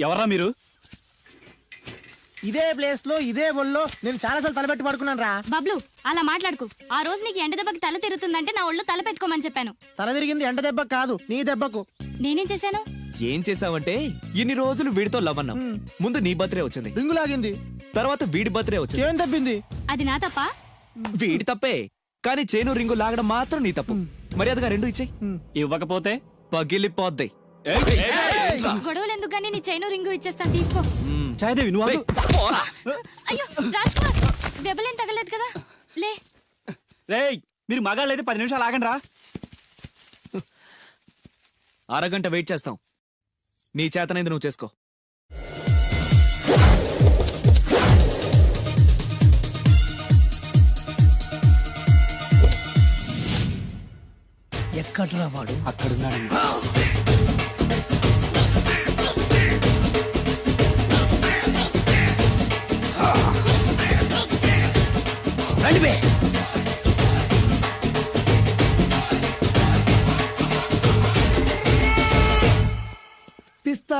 ఎవర్రా మీరు? ఇదే ప్లేస్లో ఇదే ఒళ్ళో నేను చాలాసార్లు తలపెట్టి పడుకున్నాను రా. బబ్లు అలా మాట్లాడుకు. ఆ రోజు నీకు ఎండ దెబ్బకి తల తిరుగుతుందంటే నా ఒళ్ళు తల పెట్టుకోమని చెప్పాను. తల తిరిగింది ఎండ దెబ్బ కాదు నీ దెబ్బకు. నేనేం చేశాను? ఏం చేసావంటే ఇన్ని రోజులు వీడితో లవ్ అన్నాం. ముందు నీ బర్త్డే వచ్చింది. రింగు లాగింది. తర్వాత వీడి బర్త్డే వచ్చింది. చేను తప్పింది. అది నా తప్ప? వీడి తప్పే. కానీ చేను రింగు లాగడం మాత్రం నీ తప్పు. మర్యాదగా రెండు ఇచ్చేయి. ఇవ్వకపోతే? పగిలిపోద్ది. గొడవలు ఎందుకు గానీ నీ చైను రింగు ఇచ్చేస్తాను తీసుకో. చాయదేవి నువ్వు ఆగు. అయ్యో రాజ్ కుమార్ దెబ్బలేం తగలేదు కదా? లే. రేయ్ మీరు మగాళ్ళు అయితే పది నిమిషాలు ఆగండి రా అరగంట వెయిట్ చేస్తాం. నీ చేతనైంది నువ్వు చేసుకో. ఎక్కడ్రా వాడు? అక్కడున్నాడు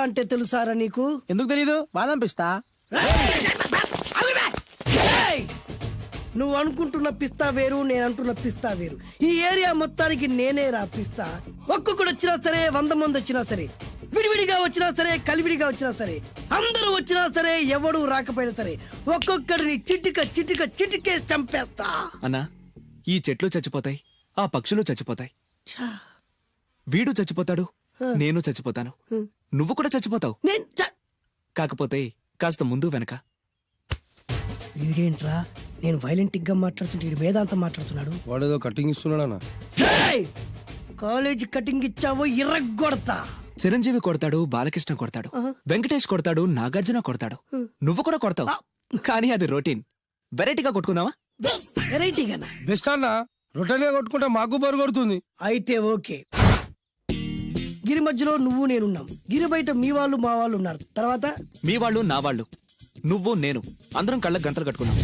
అంటే తెలుసారా నీకు? ఎందుకు తెలీదు? బాదం పిస్తా! నువ్వు అనుకుంటున్న పిస్తా వేరు నేను అంటున్న పిస్తా వేరు. ఈ ఏరియా మొత్తానికి నేనే రా పిస్తా. ఒక్కొక్కడు వచ్చినా సరే వంద మంది వచ్చినా సరే విడివిడిగా వచ్చినా సరే కలివిడిగా వచ్చినా సరే అందరూ వచ్చినా సరే ఎవడు రాకపోయినా సరే ఒక్కొక్కడిని చిటిక చిటిక చిటికేసి చంపేస్తా. అన్నా ఈ చెట్లు చచ్చిపోతాయి ఆ పక్షులు చచ్చిపోతాయి. వీడు చచ్చిపోతాడు నేను చచ్చిపోతాను. నువ్వు కూడా చచ్చిపోతావు. నేను చ- కాకపోతే కాస్త ముందు వెనక. వీడేంట్రా నేను వైలెంటిక్గా మాట్లాడుతుంటే వీడు వేదాంతం మాట్లాడుతున్నాడు. వాడేదో కటింగ్ ఇస్తున్నాడన్నా ఏయ్! కాలేజ్ కటింగ్ ఇచ్చావో ఇర్రగొడతా. చిరంజీవి కొడతాడు బాలకృష్ణ కొడతాడు వెంకటేష్ కొడతాడు నాగార్జున కొడతాడు. నువ్వు కూడా కొడతావు. కానీ అది రొటీన్ వెరైటీగా కొట్టుకుందామా? వెరైటీగానా బెస్ట్ అన్న రొట్టెనే కొట్టుకుంటే మాకు బరు కొడుతుంది. అయితే ఓకే. గిరి మధ్యలో నువ్వు నేనున్నాం. గిరి బయట మీ వాళ్ళు మా వాళ్ళు ఉన్నారు. తర్వాత? మీ వాళ్ళు నా వాళ్ళు. నువ్వు నేను. అందరం కళ్ళకు గంటలు కట్టుకున్నాం.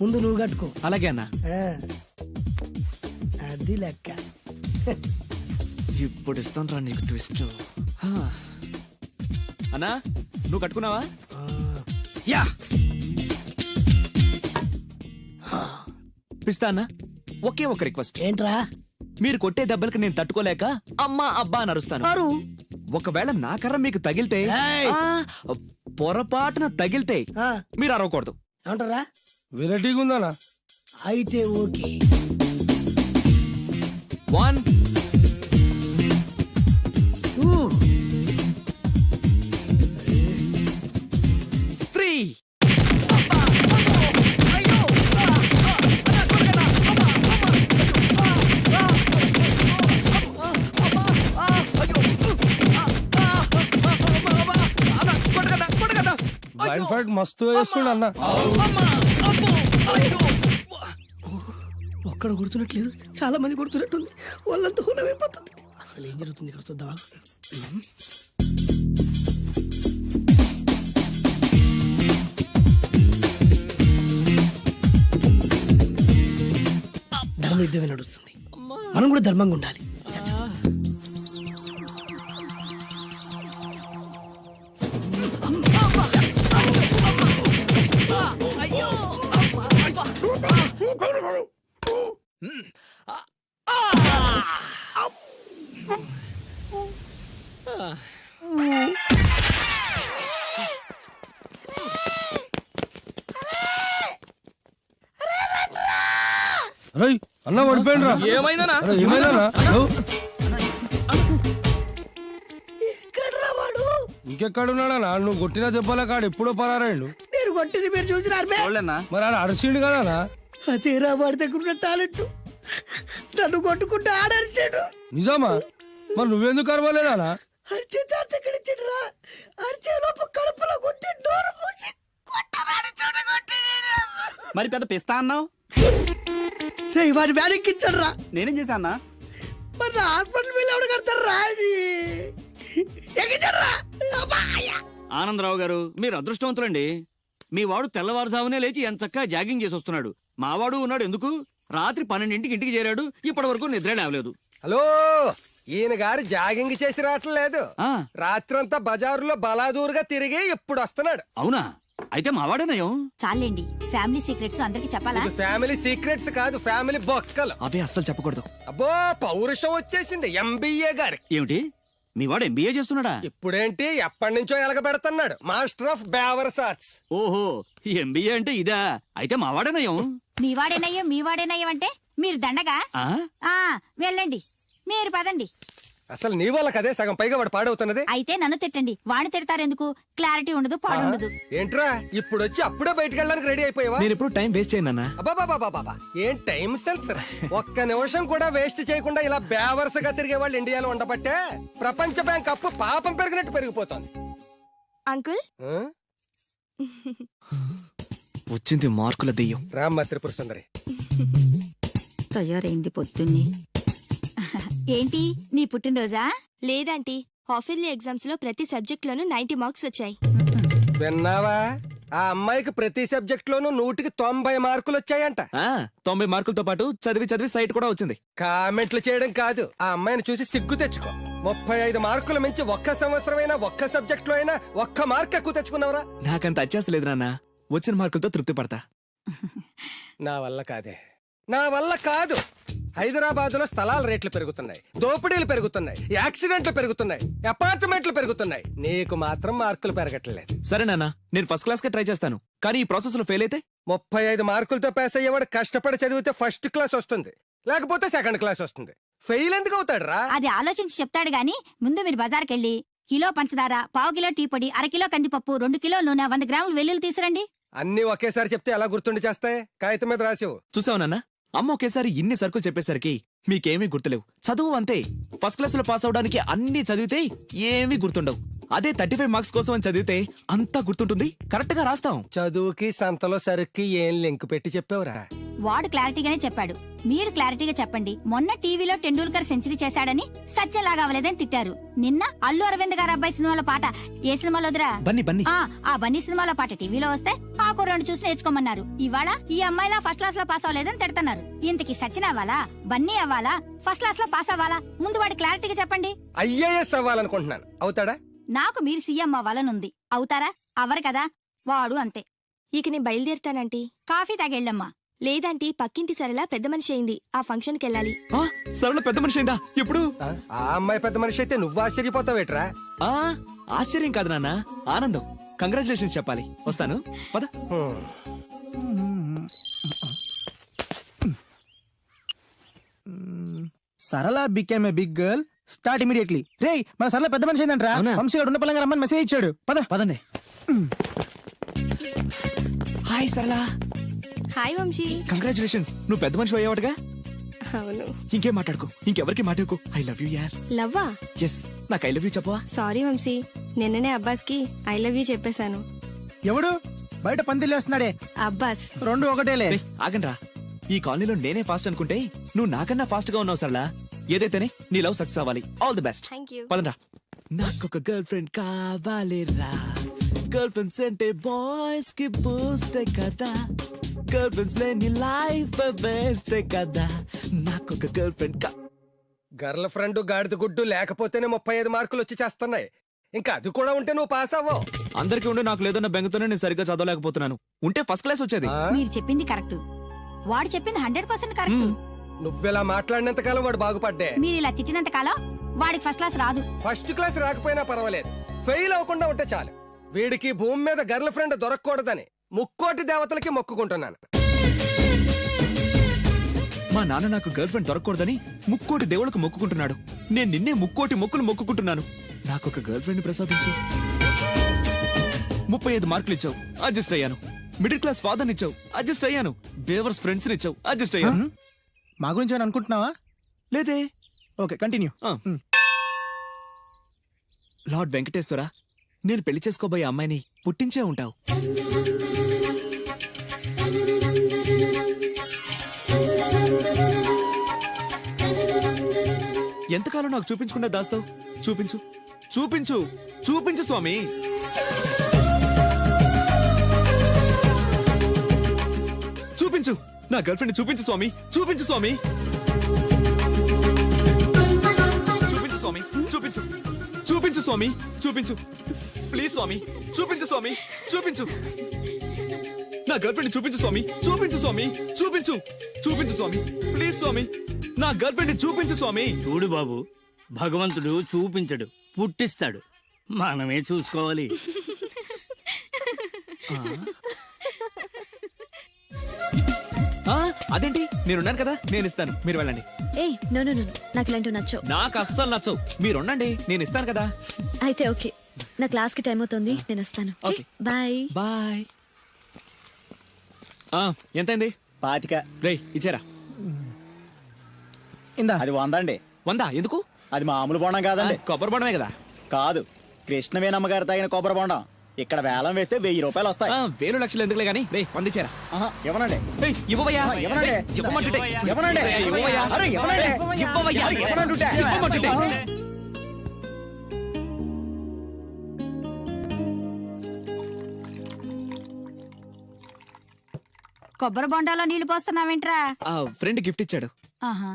ముందు నువ్వు కట్టుకో. అలాగే అన్నా. ఆ. అది లెక్క. ఇప్పుడు ఇస్తాను రా నీకు ట్విస్ట్ హా. అన్నా నువ్వు కట్టుకున్నావా? ఆ. యా. పిస్తా అన్నా ఒకే ఒక రిక్వెస్ట్. ఏంట్రా? మీరు కొట్టే దెబ్బలకి నేను తట్టుకోలేక అమ్మా అబ్బా అని అరుస్తాను. ఒకవేళ నా కర్ర మీకు తగిలితే ఏయ్! ఆ, పొరపాటున తగిలితే ఆ, మీరు అరవకూడదు. ఏమంటారా? వెరైటీగా ఉందన్నా? అయితే ఓకే. వన్ బ్లైండ్ మస్తు వేస్తుండ అన్న. ఒక్కడ కొడుతున్నట్లేదు చాలా మంది కొడుతున్నట్టుంది వాళ్ళంతా హులమైపోతుంది అసలు ఏం జరుగుతుంది ఇక్కడ చూద్దామా? ధర్మ యుద్ధమే నడుస్తుంది. మనం కూడా ధర్మంగా ఉండాలి. ఏమైందనా ఇంకెక్కడున్నాడన్నా? నువ్వు కొట్టిన దెబ్బల కాడు? ఎప్పుడో పరారాయండు నేను కొట్టింది మీరు చూసినారు? మరి ఆడ అరిసిండు కదనా అదేరా వాడి దగ్గర ఉన్న టాలెంట్ నన్ను కొట్టుకుంటూ ఆడరిచాడు నిజమా? మరి నువ్వెందుకు అరవలేదానా అరిచే ఛాన్స్ ఎక్కడ ఇచ్చాడురా అరిచే లోపు కడుపులో కొట్టి నోరు మూసి కొట్టరాడు చూడగొట్టి మరి పెద్ద పిస్తా అన్నావు? వాడి నేనేం చేశా అన్నా? మరి నా హాస్పిటల్ బిల్ ఎవడు కడతారు ఆనందరావు గారు మీరు అదృష్టవంతులండి. మీ వాడు తెల్లవారుజామునే లేచి ఎంత చక్కగా జాగింగ్ చేసి వస్తున్నాడు. మావాడు ఉన్నాడు ఎందుకు? రాత్రి పన్నెండింటికి ఇంటికి చేరాడు. ఇప్పటి వరకు నిద్ర లేవలేదు. హలో ఈయన గారు జాగింగ్ చేసి రావట్లేదు ఆ, రాత్రంతా బజారులో బలాదూరుగా తిరిగి ఇప్పుడు వస్తున్నాడు. అవునా? అయితే మావాడేనయం చాలండి. ఫ్యామిలీ సీక్రెట్స్ అందరికి చెప్పాలా? ఇది ఫ్యామిలీ సీక్రెట్స్ కాదు ఫ్యామిలీ బొక్కలు. అవే అస్సలు చెప్పకూడదు. అబ్బో పౌరుషం వచ్చేసింది ఎంబీఏ గారి. ఏమిటి? మీ వాడు ఎంబీఏ చేస్తున్నాడా? ఇప్పుడేంటి? ఎప్పటి నుంచో ఎలగబెడుతున్నాడు మాస్టర్ ఆఫ్ బేవర్స్ ఆర్ట్స్. ఓహో ఎంబీఏ అంటే ఇదా? అయితే మావాడేనయం మీ వాడేనయ్యో మీ వాడేనయ్యో అంటే మీరు దండగా? ఆ, ఆ వెళ్ళండి. మీరు పదండి. అసలు నీ వల్ల కదే సగం పైగా వాడు పాడవుతున్నది? అయితే నన్ను తిట్టండి. వాడిని తిడతారు ఎందుకు? క్లారిటీ ఉండదు పాడు ఉండదు ఏంట్రా? ఇప్పుడు వచ్చి అప్పుడే బయటికి వెళ్ళడానికి రెడీ అయిపోయావా? నేను ఎప్పుడు టైం వేస్ట్ చేయను అబ్బాబాబాబాబా ఏం టైం సెన్స్ రా. ఒక్క నిమిషం కూడా వేస్ట్ చేయకుండా ఇలా బేవర్సగా తిరిగే వాళ్ళు ఇండియాలో ఉండబట్టే ప్రపంచ బ్యాంక్ అప్పు పాపం పెరిగినట్టు పెరిగిపోతుంది. అంకుల్? ఆ? వచ్చింది మార్కుల దెయ్యం. రామ్మ త్రిపుర సుందరి. తయారైంది పొద్దున్నే. ఏంటి? నీ పుట్టినరోజా? లేదంటీ. హాఫిల్లీ ఎగ్జామ్స్లో ప్రతి సబ్జెక్ట్ లోనూ నైన్టీ మార్క్స్ వచ్చాయి. విన్నావా? ఆ అమ్మాయికి ప్రతి సబ్జెక్ట్ లోనూ నూటికి తొంభై మార్కులు వచ్చాయంట ఆ తొంభై మార్కులతో పాటు చదివి చదివి సైట్ కూడా వచ్చింది. కామెంట్లు చేయడం కాదు. ఆ అమ్మాయిని చూసి సిగ్గు తెచ్చుకో. ముప్పై ఐదు మార్కుల మించి ఒక్క సంవత్సరమైనా ఒక్క సబ్జెక్ట్లో అయినా ఒక్క మార్క్ ఎక్కువ తెచ్చుకున్నావురా. నాకంత అత్యాసలేదు నాన్న. వచ్చిన మార్కులతో తృప్తి పడతా. నా వల్ల కాదే. నా వల్ల కాదు. హైదరాబాద్లో స్థలాల రేట్లు పెరుగుతున్నాయి. దోపిడీలు పెరుగుతున్నాయి. యాక్సిడెంట్లు పెరుగుతున్నాయి. అపార్ట్మెంట్లు పెరుగుతున్నాయి. నీకు మాత్రం మార్కులు పెరగట్లేదు. సరే నాన్న నేను ఫస్ట్ క్లాస్ కే ట్రై చేస్తాను. కానీ ఈ ప్రాసెస్లో ఫెయిల్ అయితే? ముప్పై ఐదు మార్కులతో పాస్ అయ్యేవాడు కష్టపడి చదివితే ఫస్ట్ క్లాస్ వస్తుంది. లేకపోతే సెకండ్ క్లాస్ వస్తుంది. ఫెయిల్ ఎందుకు అవుతాడు రా అది ఆలోచించి చెప్తాడు గాని ముందు మీరు బజార్కి వెళ్ళి కిలో పంచదార పావు కిలో టీ పొడి అర కిలో కందిపప్పు రెండు కిలో నూనె వంద గ్రాములు వెల్లుల్లి తీసురండి అన్ని ఒకేసారి చెప్తే ఎలా గుర్తుండి చేస్తాయి? కాగితం మీద రాసివు. చూసావు నాన్న? అమ్మ ఒకేసారి ఇన్ని సరుకులు చెప్పేసరికి మీకేమీ గుర్తులేవు. చదువు అంతే. ఫస్ట్ క్లాసులో పాస్ అవడానికి అన్ని చదివితే ఏమీ గుర్తుండవు. అదే థర్టీ ఫైవ్ మార్క్స్ కోసం అని చదివితే అంతా గుర్తుంటుంది. కరెక్ట్గా రాస్తాం. చదువుకి సంతలో సరుక్కి ఏం లింక్ పెట్టి చెప్పేవరా? వాడు క్లారిటీగానే చెప్పాడు. మీరు క్లారిటీగా చెప్పండి. మొన్న టీవీలో టెండూల్కర్ సెంచరీ చేశాడని సత్యంలాగా అవ్వలేదని తిట్టారు. నిన్న అల్లు అరవింద్ గారు అబ్బాయి సినిమాలో పాట ఏ సినిమాలో వదిరా బన్నీ బన్నీ. ఆ ఆ బన్నీ సినిమాలో పాట టీవీలో వస్తే ఆ రెండు చూసి నేర్చుకోమన్నారు. ఇవాళ ఈ అమ్మాయిలా ఫస్ట్ క్లాస్లో పాస్ అవ్వలేదని తిడతన్నారు. ఇంతకి సచిన్ అవ్వాలా? బన్నీ అవ్వాలా? ఫస్ట్ క్లాస్లో పాస్ అవ్వాలా? ముందు వాడి క్లారిటీగా చెప్పండి. ఐఏఎస్ అవ్వాలనుకుంటున్నాను. అవుతాడా? నాకు మీరు సీఎం అవ్వాలనుంది. అవుతారా? అవరు కదా? వాడు అంతే. ఇక నేను బయలుదేరుతానంటీ. కాఫీ తాగెళ్ళమ్మా. లేదంటీ పక్కింటి సరళ పెద్ద మనిషి అయింది. ఆ ఫంక్షన్కి వెళ్ళాలి. ఆ, సరళ పెద్ద మనిషి అయిందా? ఇప్పుడు ఆ ఆ అమ్మాయి పెద్ద మనిషి అయితే నువ్వు ఆశ్చర్యపోతావేట్రా? ఆ ఆశ్చర్యం కాదు నాన్న. ఆనందం. కంగ్రాచులేషన్స్ చెప్పాలి. వస్తాను. పద. హ్మ్. Sarala became a big girl start immediately రేయ్ మన సరళ పెద్ద మనిషి ఏంటంట్రా అవునా? వంశీ గారు ఉన్న పలంగా రమ్మని మెసేజ్ ఇచ్చాడు. పద. పదండి. హాయ్ సరళ. హాయ్ వంశీ. కంగ్రాచులేషన్స్ నువ్వు పెద్ద మనిషి అయ్యావాడుగా అవును. ఇంకేం మాట్లాడుకో? ఇంకెవరికి మాట్లాడుకో ఐ లవ్ యూ యార్ లవ్వా? ఎస్ నాకు ఐ లవ్ యూ చెప్పవా? సారీ వంశీ. నిన్ననే అబ్బాస్కి ఐ లవ్ యూ చెప్పేశాను. ఎవడు? బయట పందిలు వేస్తున్నాడే అబ్బాస్. రెండు ఒకటేలే. ఆగండ్రా. ఈ కాలనీలో నేనే ఫాస్ట్ అనుకుంటే నువ్వు నాకన్నా ఫాస్ట్గా ఉన్నావు సరళ. ఏదైతేనే నీ లవ్ సక్సెస్ అవ్వాలి. All the best thank you పదండ్రా. నాకొక గర్ల్ ఫ్రెండ్ కావాలిరా? గర్ల్ ఫ్రెండ్స్ అంటే బాయ్స్కి బూస్ట్ కదా? గర్ల్ ఫ్రెండ్స్ లేని లైఫ్ బెస్ట్ కదా. నాకొక గర్ల్ ఫ్రెండ్ కా గర్ల్ ఫ్రెండ్ గాడిద గుడ్డు లేకపోతేనే ముప్పై ఐదు మార్కులు వచ్చి చేస్తున్నాయి. ఇంకా అది కూడా ఉంటే నువ్వు పాస్ అవ్వవు. అందరికీ ఉండి నాకు లేదన్న బెంగతోనే నేను సరిగ్గా చదవలేకపోతున్నాను. ఉంటే ఫస్ట్ క్లాస్ వచ్చేది? మీరు చెప్పింది కరెక్ట్. వాడు చెప్పింది హండ్రెడ్ పర్సెంట్ కరెక్ట్. నువ్వెలా మాట్లాడినంత కాలం వాడు బాగుపడ్డే? మీరు ఇలా తిట్టినంత కాలం వాడికి ఫస్ట్ క్లాస్ రాదు. ఫస్ట్ క్లాస్ రాకపోయినా పర్వాలేదు. ఫెయిల్ అవ్వకుండా ఉంటే చాలు. వీడికి భూమి మీద గర్ల్ ఫ్రెండ్ దొరకకూడదని. ముక్కోటి దేవతలకి మొక్కుకుంటున్నాను. మా నాన్న నాకు గర్ల్ ఫ్రెండ్ దొరకకూడదని ముక్కోటి దేవుళ్ళకు మొక్కుకుంటున్నాడు. నేను నిన్నే ముక్కోటి మొక్కులు మొక్కుకుంటున్నాను. నాకు ఒక గర్ల్ ఫ్రెండ్ ప్రసాదించు. ముప్పై ఐదు మార్కులు ఇచ్చావు. అడ్జస్ట్ అయ్యాను. మిడిల్ క్లాస్ ఫాదర్ ఇచ్చావు. అడ్జస్ట్ అయ్యాను. బేవర్స్ ఫ్రెండ్స్ ఇచ్చావు. అడ్జస్ట్ అయ్యాను. మా గురించి ఏమైనా అనుకుంటున్నావా? లేదే. Okay continue. లార్డ్ వెంకటేశ్వర నేను పెళ్ళి చేసుకోబోయే అమ్మాయిని పుట్టించే ఉంటావు. ఎంతకాలం నాకు చూపించకుండా దాస్తావు? చూపించు. చూపించు. చూపించు స్వామి. చూపించు. నా గర్ల్ ఫ్రెండ్ చూపించు స్వామి. చూపించు స్వామి. చూపించు స్వామి. చూపించు. చూపించు స్వామి. చూపించు. ప్లీజ్ స్వామి. చూపించు స్వామి. చూపించు. నా గర్ల్ ఫ్రెండ్ చూపించు స్వామి. చూపించు స్వామి. చూపించు. చూపించు స్వామి. ప్లీజ్ స్వామి. నా గర్ల్ ఫ్రెండ్ చూపించు స్వామి. చూడు బాబు భగవంతుడు చూపించడు పుట్టిస్తాడు. మనమే చూసుకోవాలి. ఆ, అదేంటి? నేనున్నాను కదా నేను ఇస్తాను. మీరు వెళ్ళండి. ఏయ్ నో నో నో నాకు ఇలాంటివి నచ్చవు. నాకు అస్సలు నచ్చవు. మీరు ఉండండి నేను ఇస్తాను కదా. అయితే ఓకే నా క్లాస్కి టైం అవుతుంది నేను వస్తాను. ఓకే. బాయ్. బాయ్. ఆ, ఎంతైంది? పాతిక. రేయ్ ఇచ్చారా? ఇందా. అది వందండి. వందా? ఎందుకు? అది మామూలు బొండం కాదండి. కొబ్బరి బొండమే కదా. కాదు కృష్ణవేనమ్మ గారు తాగిన కొబ్బరి బొండం. ఇక్కడ వేలం వేస్తే వెయ్యి రూపాయలు వస్తాయి. ఆ, వేలు లక్షలు ఎందుకులే గానీ? రే వందిచ్చారా? ఇవ్వనండి. ఆ, ఇవ్వనండి. ఇవ్వమంటుంటే. ఇవ్వనండి. అరే, ఇవ్వనండి. ఇవ్వనంటుంటే. ఇవ్వమంటుంటే. కొబ్బరి బొండాలో నీళ్ళు పోస్తున్నావేంట్రా? ఆ ఫ్రెండ్ గిఫ్ట్ ఇచ్చాడు. ఆహా.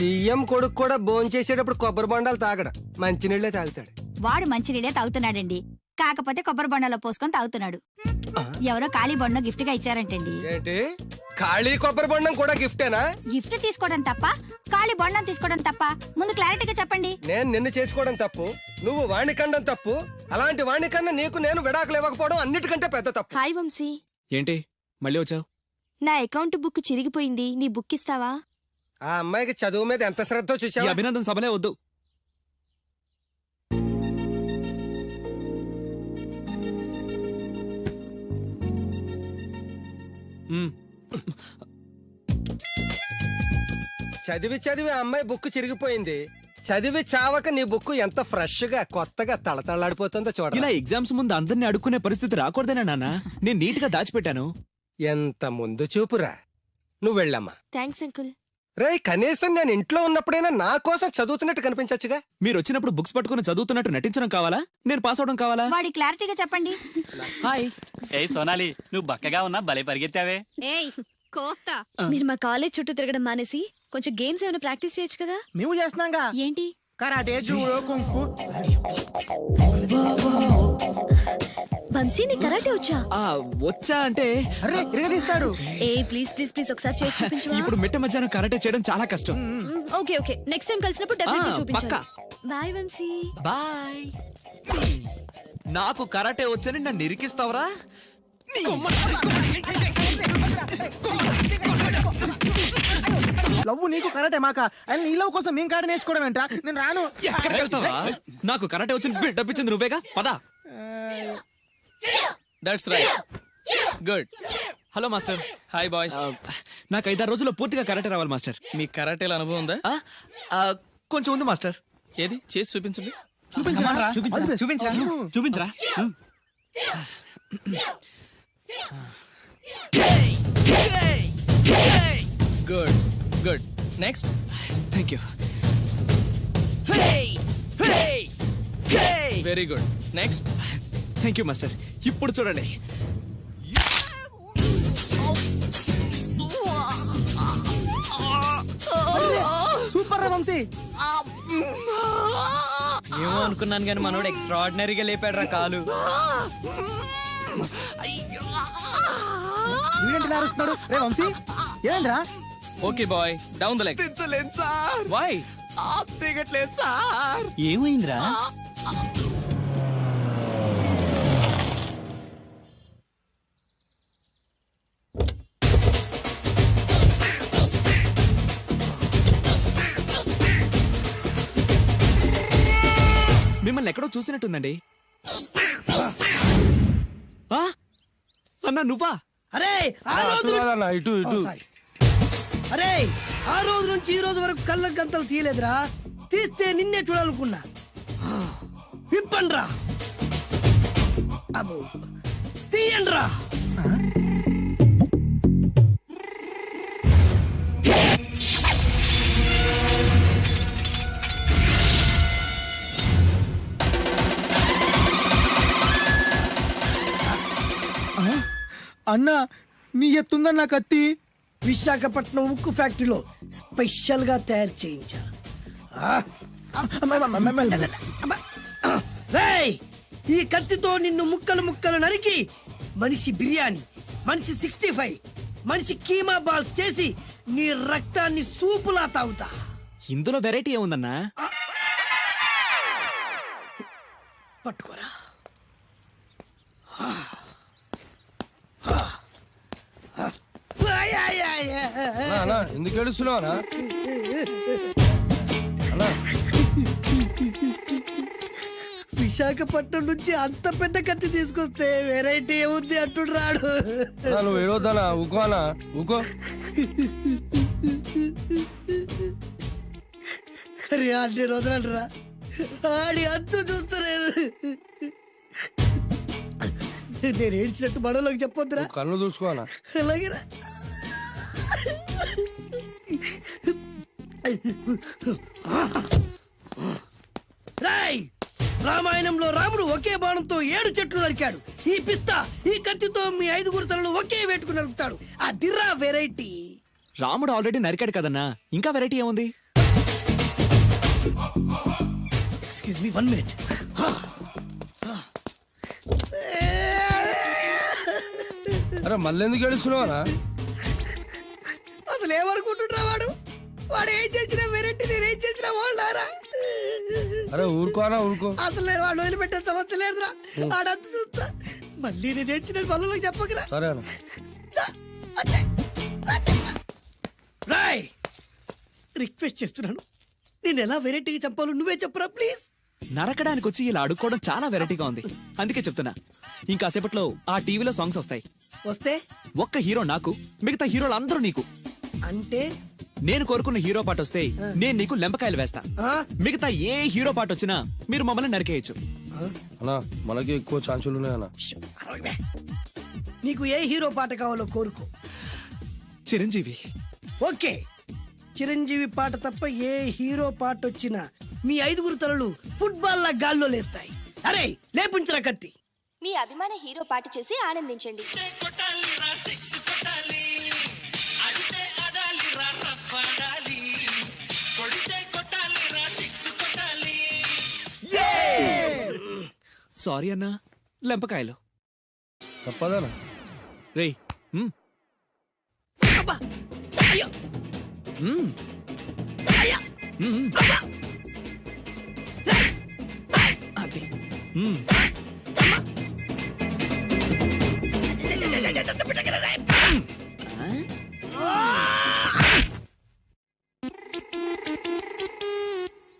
సీఎం కొడుకు కూడా భోంచేసేటప్పుడు కొబ్బరి బొండాలు తాగడు. మంచినీళ్ళే తాగుతాడు. వాడు మంచినీళ్ళే తాగుతున్నాడండి. కాకపోతే కొబ్బరి బొండలో పోసుకొని తాగుతున్నాడు. ఎవరో ఖాళీ బొండ గిఫ్ట్గా ఇచ్చారంటండి. ఏంటి? ఖాళీ కొబ్బరి బొండం కూడా గిఫ్టేనా? గిఫ్ట్ తీసుకోవడం తప్ప? ఖాళీ బొండం తీసుకోవడం తప్ప? ముందు క్లారిటీగా చెప్పండి. నేను నిన్ను చేసుకోవడం తప్పు. నువ్వు వాణ్ణి కండం తప్పు. అలాంటి వాణ్ణి కన్నా నీకు నేను విడాకులు ఇవ్వకపోవడం అన్నిటికంటే పెద్ద తప్పు. హాయ్ వంశీ. ఏంటి? మళ్ళీ వచ్చావు? నా అకౌంట్ బుక్ చిరిగిపోయింది. నీ బుక్ ఇస్తావా? ఆ అమ్మాయికి చదువు మీద ఎంత శ్రద్ధ ఈ చూసావా అభినందన సభలే వద్దు. చదివి చదివి ఆ అమ్మాయి బుక్ చిరిగిపోయింది. చదివి చావక నీ బుక్ ఎంత ఫ్రెష్గా కొత్తగా తళతళలాడిపోతుందో చూడ. ఇలా ఎగ్జామ్స్ ముందు అందరిని అడుక్కునే పరిస్థితి రాకూడదేనా నాన్న? నేను నీట్గా దాచిపెట్టాను. ఎంత ముందు చూపురా. నువ్వు వెళ్ళమ్మా. Thanks uncle. రేయ్ కనీసం నేను ఇంట్లో ఉన్నప్పుడైనా నా కోసం చదువుతున్నట్టు కనిపించచ్చుగా? మీరు వచ్చినప్పుడు బుక్స్ పట్టుకుని చదువుతున్నట్టు నటించడం కావాలా? నేను పాస్ అవడం కావాలా? వాడి క్లారిటీగా చెప్పండి. హాయ్. ఏ సోనాలి నువ్వు బక్కగా ఉన్నా భలే పరిగెత్తావే. ఏయ్ కోస్తా. మీరు మా కాలేజ్ చుట్టూ తిరగడం మానేసి కొంచెం గేమ్స్ ఏమైనా ప్రాక్టీస్ చేయొచ్చు కదా? మేము చేస్తున్నాంగా. ఏంటి? కరాటే జూడో కుంకు వంశీ నీ కరాటే వచ్చా ఆ వచ్చా అంటే అరే ఇరగదీస్తాడు ఏ ప్లీజ్ ప్లీజ్ ప్లీజ్ ఒకసారి చేసి చూపించవా ఇప్పుడు మిట్ట మధ్యాహ్నం కరాటే చేయడం చాలా కష్టం ఓకే ఓకే నెక్స్ట్ టైం కలిసినప్పుడు డెఫినెట్లీ చూపించాలి పక్కా. బాయ్ వంశీ బాయ్ నాకు కరాటే వచ్చని నన్ను ఇరికిస్తావరా లవ్వు నీకు కరాటే మాక? అని నీ లవ్ కోసం మేము కాడ నేర్చుకోవడం ఏంట్రా? నేను రాను. ఎక్కడికి వెళ్తావా నాకు కరాటే వచ్చి బిల్డప్ ఇచ్చింది నువ్వేగా? పదా. That's right good hello master hi boys నాకు ఐదారు రోజుల్లో పూర్తిగా కరాటే రావాలి మాస్టర్ మీ కరాటేల అనుభవం ఉందా? కొంచెం ఉంది మాస్టర్ ఏది? చేసి చూపించండి. చూపించరా? చూపించరా. Good good. Next thank you very good next thank you master ఇప్పుడు చూడండి. సూపర్ రా వంశీ. ఏమో అనుకున్నాను కానీ మనోడు ఎక్స్ట్రాడినరీగా లేపాడు రా కాలు. వీడేంటి నారుస్తున్నాడు? రే వంశీ ఏంద్రా okay boy down the leg దించలేదు sir. Why దిగట్లేదు సార్. ఏమైందిరా? మిమ్మల్ని ఎక్కడో చూసినట్టుందండి. ఆ? అన్నా నువ్వా? అరే ఆ రోజు నుంచి- అన్న ఇటు ఓ, ఇటు. సారీ. అరే ఆ రోజు నుంచి ఈ రోజు వరకు కళ్ళ గంతలు తీయలేదురా. తీస్తే నిన్నే చూడాలనుకున్నా. విప్పండ్రా. అన్నా నీ ఎత్తుందన్నా కత్తి? విశాఖపట్నం ఉక్కు ఫ్యాక్టరీలో స్పెషల్గా తయారు చేయించా. ఈ కత్తితో నిన్ను ముక్కలు ముక్కలు నరికి మనిషి బిర్యానీ మనిషి సిక్స్టీ ఫైవ్ మనిషి కీమా బాల్స్ చేసి నీ రక్తాన్ని సూపులా తాగుతా. ఇందులో వెరైటీ ఏముందన్నా? పట్టుకోరా. ఎందుకు ఏడుస్తున్నావు విశాఖపట్నం నుంచి అంత పెద్ద కత్తి తీసుకొస్తే వెరైటీ ఏముంది అంటుడు రాడు. నువ్వు ఏడవద్దనా ఊకో అన్నా ఊకో. అరే అన్ని రోజులంటరా ఆడి అంతు చూస్తలేదు నేను ఏడ్చినట్టు మనలోకి చెప్పొద్దురా. కళ్ళు చూసుకో అన్నా. అలాగేరా. రాయ్ రామాయణంలో రాముడు ఒకే బాణంతో ఏడు చెట్లు నరికాడు. ఈ పిస్తా ఈ కత్తితో మీ ఐదుగురు తలలు ఒకే వేటుకు నరుకుతాడు ఆ దిర్రా వెరైటీ. రాముడు ఆల్రెడీ నరికాడు కదన్నా ఇంకా వెరైటీ ఏముంది? ఎక్స్క్యూజ్ మీ వన్ మినిట్ అరే మళ్ళీ ఎందుకు ఏడుస్తున్నావు వాళ్ళారా అరే ఊరుకో అన్నా ఊరుకో. అసలు నేను వాడు వదిలిపెట్టే సమస్య లేదురా. ఆడంత చూస్తా. మళ్ళీ నేను ఏడ్చిన పనులకు చెప్పకురా. సరే అన్న. రాయ్ రిక్వెస్ట్ చేస్తున్నాను. నేను ఎలా వెరైటీగా చంపాలో నువ్వే చెప్పురా ప్లీజ్. నరకడానికి వచ్చి ఇలా అడుక్కోవడం చాలా వెరైటీగా ఉంది. అందుకే చెప్తున్నా. ఇంకాసేపట్లో ఆ టీవీలో సాంగ్స్ వస్తాయి. వస్తే? ఒక్క హీరో నాకు మిగతా హీరోలు అందరూ నీకు. అంటే? నేను కోరుకున్న హీరో పాట వస్తే నేను నీకు లెంపకాయలు వేస్తా. ఆ? మిగతా ఏ హీరో పాట వచ్చినా మీరు మమ్మల్ని నరికేయచ్చు. అన్నా మనకి ఎక్కువ ఛాన్సులు. నీకు ఏ హీరో పాట కావాలో కోరుకో. చిరంజీవి. ఓకే. చిరంజీవి పాట తప్ప ఏ హీరో పాట వచ్చినా మీ ఐదుగురు తలలు ఫుట్బాల్ లా గాల్లో లేస్తాయి. అరే లేపించరా కత్తి. మీ అభిమాన హీరో పాట చేసి ఆనందించండి. సారీ అన్నా లెంపకాయలు. తప్పదనా.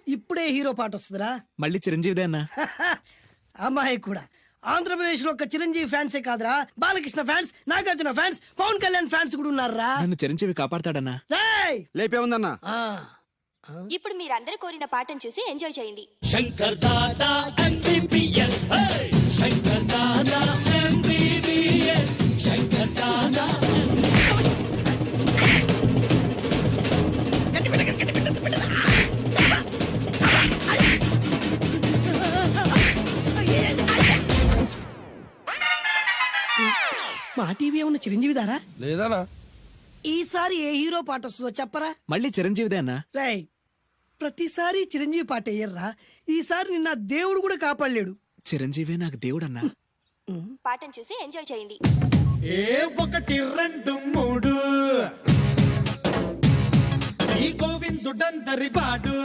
ఇప్పుడే హీరో పాట వస్తుందిరా. మళ్ళీ చిరంజీవిదే అన్నా. అమ్మాయి కూడా. ఆంధ్రప్రదేశ్లో ఒక చిరంజీవి ఫ్యాన్సే కాదురా. Balakrishna fans Nagarjuna fans Pawan Kalyan fans కూడా ఉన్నారా? నన్ను చిరంజీవి కాపాడతాడన్నా! లేపే ఉందన్నా ఆ, ఇప్పుడు మీరందరూ కోరిన పాటను చూసి ఎంజాయ్ చేయండి. మా చిరంజీవి దారా లేదనా ఈసారి ఏ హీరో పాట వస్తుందో చెప్పరా? మళ్ళీ చిరంజీవిదే అన్నా. రేయ్ ప్రతిసారి చిరంజీవి పాట వేయర్రా. ఈసారి నిన్న దేవుడు కూడా కాపాడలేడు. చిరంజీవే నాకు దేవుడన్నా. పాటను చూసి ఎంజాయ్ చేయండి. ఏ ఒకటి రెండు మూడు. ఈ గోవిందుడందరి వాడు.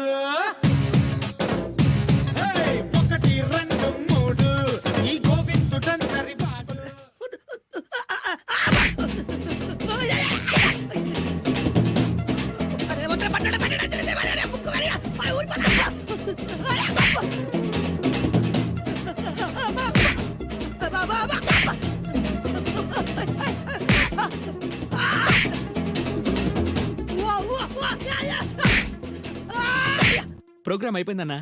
ప్రోగ్రామ్ అయిపోయిందన్నా.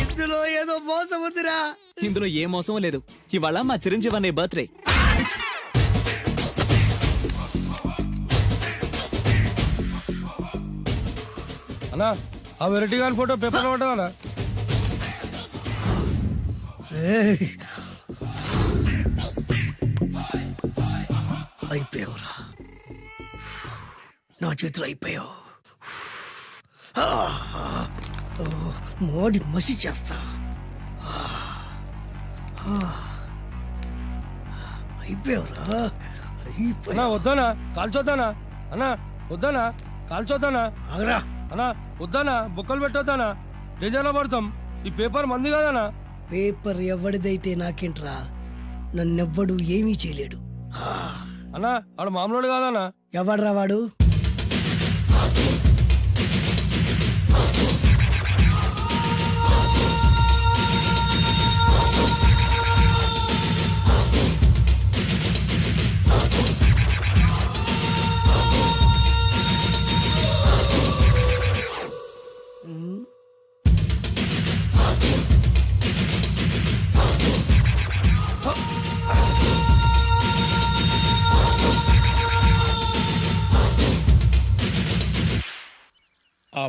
ఇందులో ఏదో మోసం ఉందిరా. ఇందులో ఏ మోసం లేదు. ఇవాళ మా చిరంజీవి అనే బర్త్డే. అన్నా ఆ వెరైటీ గారి ఫోటో పేపర్ పట్టాలా అయిపోయావురా. నా చేతులు అయిపోయావు. మోడి మసి చేస్తా. అయిపోయావురా. అన్నా అయిపోయావు వద్దానా కాల్చొద్దానా అన్నా వద్దానా కాల్చొద్దానా ఆగరా. అన్నా వద్దానా బుక్కలు పెట్టొద్దానా డేంజర్లో పడతాం. ఈ పేపర్ మంది కదనా పేపర్ ఎవడిదైతే నాకేంట్రా నన్నెవ్వడు ఏమీ చేయలేడు. అన్నా ఆడు మామూలు కాదనా ఎవడ్రా వాడు?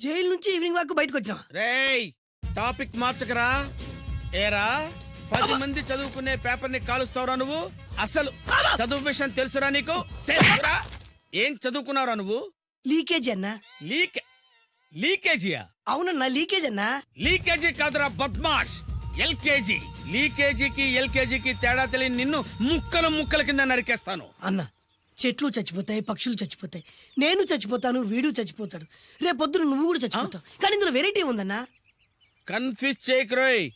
జైలు నుంచి ఈవినింగ్ వాక్ బయటకు వచ్చినావా రేయ్ టాపిక్ మార్చకరా? ఏరా? పది మంది చదువుకునే పేపర్ని కాలుస్తావురా నువ్వు? అసలు చదువు విషయం తెలుసురా నీకు? తెలుసురా? ఏం చదువుకున్నావురా నువ్వు? లీకేజ్ అన్నా. లీక్ లీకేజీయా? అవునన్నా లీకేజ్ అన్నా. లీకేజీ కాదురా బద్మాష్. ఎల్కేజీ. లీకేజీకి ఎల్కేజీకి తేడా తెలియని నిన్ను ముక్కలు ముక్కల కింద నరికేస్తాను. అన్న. చెట్లు చచ్చిపోతాయి పక్షులు చచ్చిపోతాయి. నేను చచ్చిపోతాను వీడు చచ్చిపోతాడు. రేపొద్దున నువ్వు కూడా చచ్చిపోతావు. కానీ ఇందులో వెరైటీ ఉందన్నా? కన్ఫ్యూజ్ చేయకురోయ్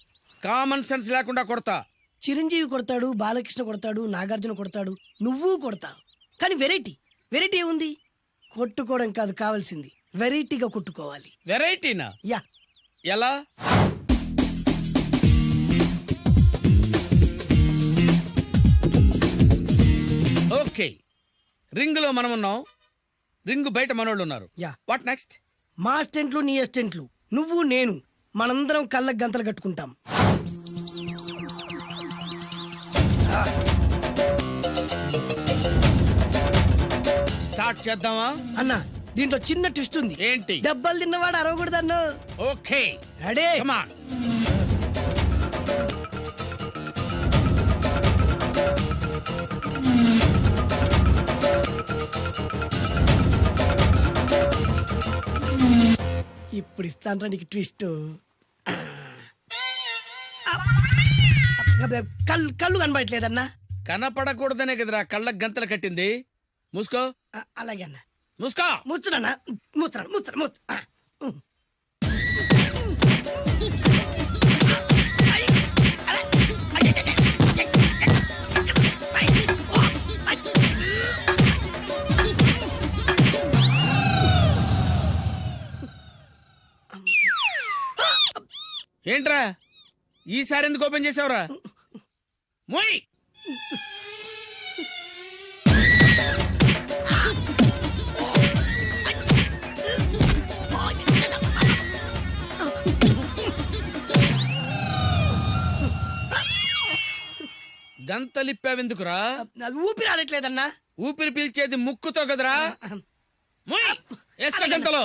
కామన్ సెన్స్ లేకుండా కొడతా. చిరంజీవి కొడతాడు బాలకృష్ణ కొడతాడు నాగార్జున కొడతాడు. నువ్వు కొడతావు కానీ వెరైటీ వెరైటీ ఉంది కొట్టుకోవడం కాదు కావాల్సింది. వెరైటీగా కొట్టుకోవాలి. వెరైటీనా యా. ఎలా? రింగ్లో మనం ఉన్నాం రింగ్ బయట మనోళ్ళు ఉన్నారు యా. వాట్ నెక్స్ట్ మా అసిస్టెంట్లు నీ అసిస్టెంట్లు నువ్వు నేను. మనందరం కళ్ళకు గంతలు కట్టుకుంటాం. స్టార్ట్ చేద్దామా? అన్న దీంట్లో చిన్న ట్విస్ట్ ఉంది. ఏంటి? దెబ్బలు తిన్నవాడు అరవకూడదన్ను. ఓకే రెడీ కమాన్ ఇప్పుడు ఇస్తాను నీకు ట్విస్ట్ కళ్ళు కళ్ళు కనబడట్లేదన్నా. కనపడకూడదనే కదరా కళ్ళకు గంతలు కట్టింది. మూసుకో. అలాగే అన్న. మూసుకో. ముచ్చుడన్నా ముచ్చరా ముచ్చరా ముచ్చ ఏంట్రా? ఈసారి ఎందుకు ఓపెన్ చేసావురా? మోయ్! గంతలిప్పావెందుకురా? ఊపిరి ఆడట్లేదన్నా ఊపిరి పీల్చేది ముక్కుతో కదరా? వేసుకో గంతలో.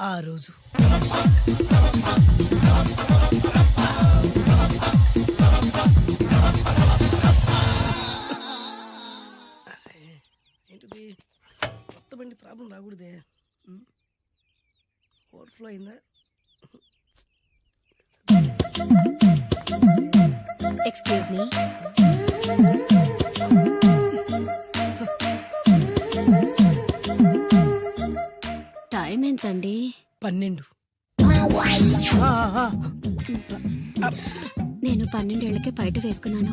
ఆ రోజు ఏంటిది? కొత్త బండి ప్రాబ్లం రాకూడదే. ఓవర్ఫ్లో అయిందా? ఎక్స్క్యూజ్ మీ టైం ఎంతండి పన్నెండు. నేను పన్నెండేళ్ళకే బయట వేసుకున్నాను.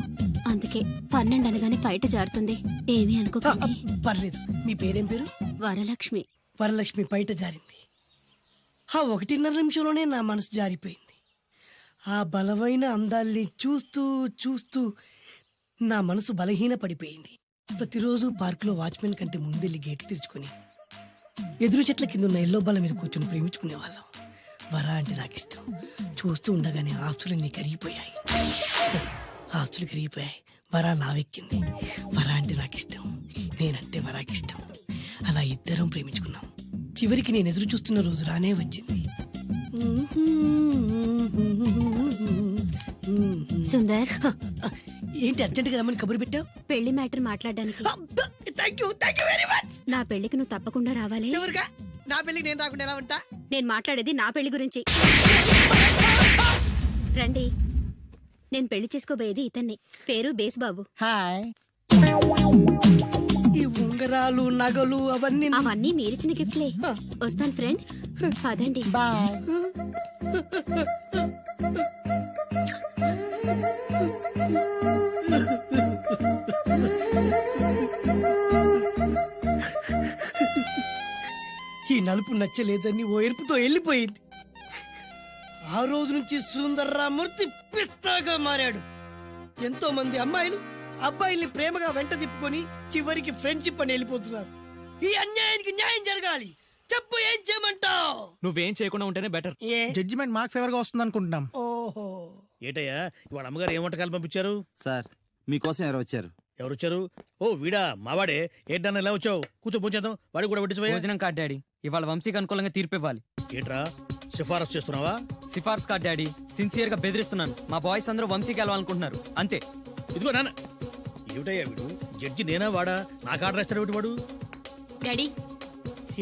అందుకే పన్నెండు అనగానే బయట జారుతుంది. ఏమీ అనుకోకండి. పర్లేదు. మీ పేరేం పేరు? వరలక్ష్మి. వరలక్ష్మి బయట జారింది. ఆ ఒకటిన్నర నిమిషంలోనే నా మనసు జారిపోయింది. ఆ బలమైన అందాల్ని చూస్తూ చూస్తూ నా మనసు బలహీన పడిపోయింది ప్రతిరోజు పార్కులో వాచ్మెన్ కంటే ముందెళ్ళి గేట్లు తెరుచుకొని ఎదురు చెట్ల కింద ఉన్న ఎల్లో బల్ల మీద కూర్చొని ప్రేమించుకునేవాళ్ళం వర అంటే నాకు ఇష్టం. చూస్తూ ఉండగానే ఆస్తులన్నీ కరిగిపోయాయి. ఆస్తులు కరిగిపోయాయి. వర లావెక్కింది వర అంటే నాకు ఇష్టం. నేనంటే వరాకి ఇష్టం. అలా ఇద్దరం ప్రేమించుకున్నాం. చివరికి నేను ఎదురు చూస్తున్న రోజు రానే వచ్చింది. సుందర్. ఏంటి అర్జెంటుగా రమ్మని కబురు పెట్టావు? పెళ్ళి మ్యాటర్ మాట్లాడడానికి. Thank you thank you very much నా పెళ్ళికి నువ్వు తప్పకుండా రావాలి. ఎవరుగా నా పెళ్ళికి నేను రాకుండా ఎలా ఉంటా? నేను మాట్లాడేది నా పెళ్ళి గురించి. రండి. నేను పెళ్ళి చేసుకోబోయేది ఇతన్ని. పేరు బేస్బాబు. హాయ్ ఈ ఉంగరాలు నగలు అవన్నీ అవన్నీ మీరిచ్చిన గిఫ్ట్లే. వస్తాను ఫ్రెండ్. పదండి. బాయ్ ఈ నలుపు నచ్చలేదని ఓ ఎరుపుతో వెళ్ళిపోయింది. ఆ రోజు నుంచి సుందర్రామూర్తి పిస్తాగా మారాడు. ఎంతో మంది అమ్మాయిలు అబ్బాయిల్ని ప్రేమగా వెంట తిప్పుకొని చివరికి ఫ్రెండ్షిప్ అని వెళ్ళిపోతున్నారు. ఈ అన్యాయానికి న్యాయం జరగాలి. చెప్పు ఏం చేయమంటావు? నువ్వేం చేయకుండా ఉంటేనే బెటర్ ఏ? జడ్జిమెంట్ మాకు ఫేవర్గా వస్తుంది అనుకుంటున్నాం ఓహో. ఏటయ్యా ఇవాళ అమ్మగారు ఏ వంటకాలు పంపించారు? సార్ మీకోసం ఎవరు వచ్చారు. ఎవరు వచ్చారు? ఓ వీడా మావాడే. ఏంటన్నా ఇలా వచ్చావు? కూర్చో పూచేద్దాం వాడికి కూడా పెట్టించవయ్యా భోజనం కార్డ్ డాడీ. ఇవాళ వంశీకి అనుకూలంగా తీర్పు ఇవ్వాలి. ఏట్రా? సిఫారసు చేస్తున్నావా? సిఫార్స్ కార్డ్ డాడీ. సిన్సియర్గా బెదిరిస్తున్నాను. మా బాయ్స్ అందరూ వంశీకి వెళ్ళాలనుకుంటున్నారు అంతే. ఇదిగో నాన్న. ఏమిటయ్యా వీడు? జడ్జి నేనా వాడా? నాకు ఆర్డర్ ఇస్తాడు ఏమిటి వాడు? డాడీ.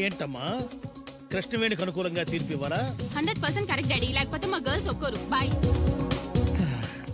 ఏంటమ్మా? కృష్ణవేణికి అనుకూలంగా తీర్పు ఇవ్వాలా? Hundred percent correct daddy. లేకపోతే మా గర్ల్స్ ఒక్కరు బాయ్.